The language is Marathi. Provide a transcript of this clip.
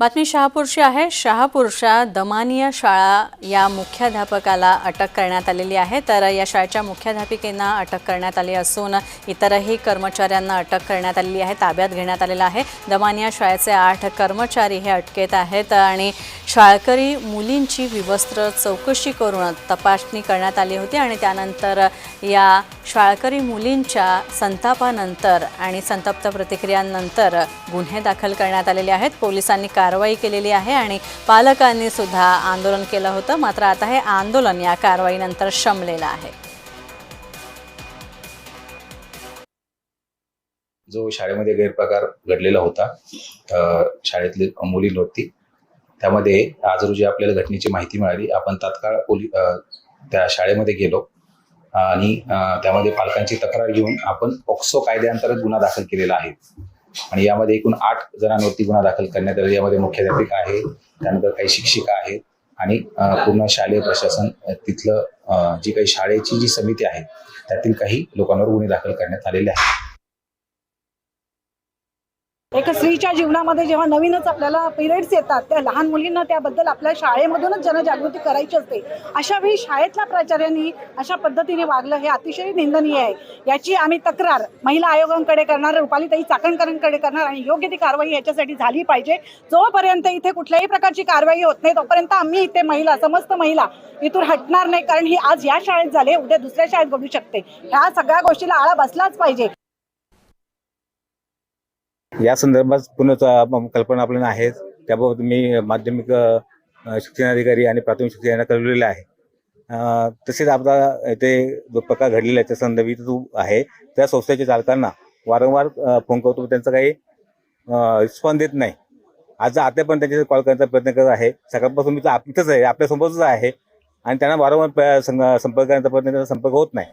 बातमी शहापूरची आहे. शहापूरच्या दमानिया शाळा या मुख्याध्यापकाला अटक करण्यात आलेली आहे. तर या शाळेच्या मुख्याध्यापिकेंना अटक करण्यात आली असून इतरही कर्मचाऱ्यांना अटक करण्यात आलेली आहे. ताब्यात घेण्यात आलेलं आहे. दमानिया शाळेचे आठ कर्मचारी हे अटकेत आहेत आणि शाळकरी मुलींची विवस्त्र चौकशी करून तपासणी करण्यात आली होती आणि त्यानंतर या शाळकरी मुलींच्या संतापानंतर आणि संतप्त प्रतिक्रियांनंतर गुन्हे दाखल करण्यात आलेले आहेत. पोलिसांनी कारवाई केलेली आहे आणि पालकांनी सुद्धा आंदोलन केलं होतं. मात्र आता हे आंदोलन या कारवाईनंतर शमलेलं आहे. जो शाळेमध्ये गैरप्रकार घडलेला होता शाळेतली मुली नव्हती. त्यामध्ये आज रोजी आपल्याला घटनेची माहिती मिळाली. आपण तात्काळ पोली त्या शाळेमध्ये गेलो आणि त्यामध्ये पालकांची तक्रार घेऊन आपण पॉक्सो कायद्याअंतर्गत गुन्हा दाखल केलेला आहे. आणि यामध्ये एकूण आठ जणांवरती गुन्हा दाखल करण्यात आला. यामध्ये मुख्याध्यापिका आहे त्यानंतर काही शिक्षिका आहेत आणि पूर्ण शालेय प्रशासन तिथलं जी काही शाळेची जी समिती आहे त्यातील काही लोकांवर गुन्हे दाखल करण्यात आलेले आहेत. एका स्त्रीच्या जीवनामध्ये जेव्हा नवीनच आपल्याला पिरियड्स येतात त्या लहान मुलींना त्याबद्दल आपल्या शाळेमधूनच जनजागृती करायची असते. अशा वेळी शाळेतल्या प्राचार्यांनी अशा पद्धतीने वागलं हे अतिशय निंदनीय आहे. याची आम्ही तक्रार महिला आयोगांकडे करणार रुपालीताई चाकणकरांकडे करणार आणि योग्य ती कारवाई याच्यासाठी झाली पाहिजे. जोपर्यंत इथे कुठल्याही प्रकारची कारवाई होत नाही तोपर्यंत आम्ही इथे महिला समस्त महिला इथून हटणार नाही कारण ही आज या शाळेत झाले उद्या दुसऱ्या शाळेत घडू शकते. ह्या सगळ्या गोष्टीला आळा बसलाच पाहिजे. या संदर्भात पूर्ण कल्पना आपल्याला आहेत त्याबाबत मी माध्यमिक शिक्षण शिक्षणाधिकारी आणि प्राथमिक शिक्षण यांना कळवलेलं आहे. तसेच आपला येथे जो प्रकार घडलेला आहे त्या संदर्भित जो आहे. त्या संस्थेच्या चालकांना वारंवार फोन करतो त्यांचा काही रिस्पॉन्स देत नाही. आज आता पण त्यांच्या कॉल करण्याचा प्रयत्न करत आहे. सकाळपासून मी तर आप- इथंच आहे आपल्यासमोरच आहे. आणि त्यांना वारंवार प- संपर्क करण्याचा प्रयत्न त्यांचा संपर्क होत नाही.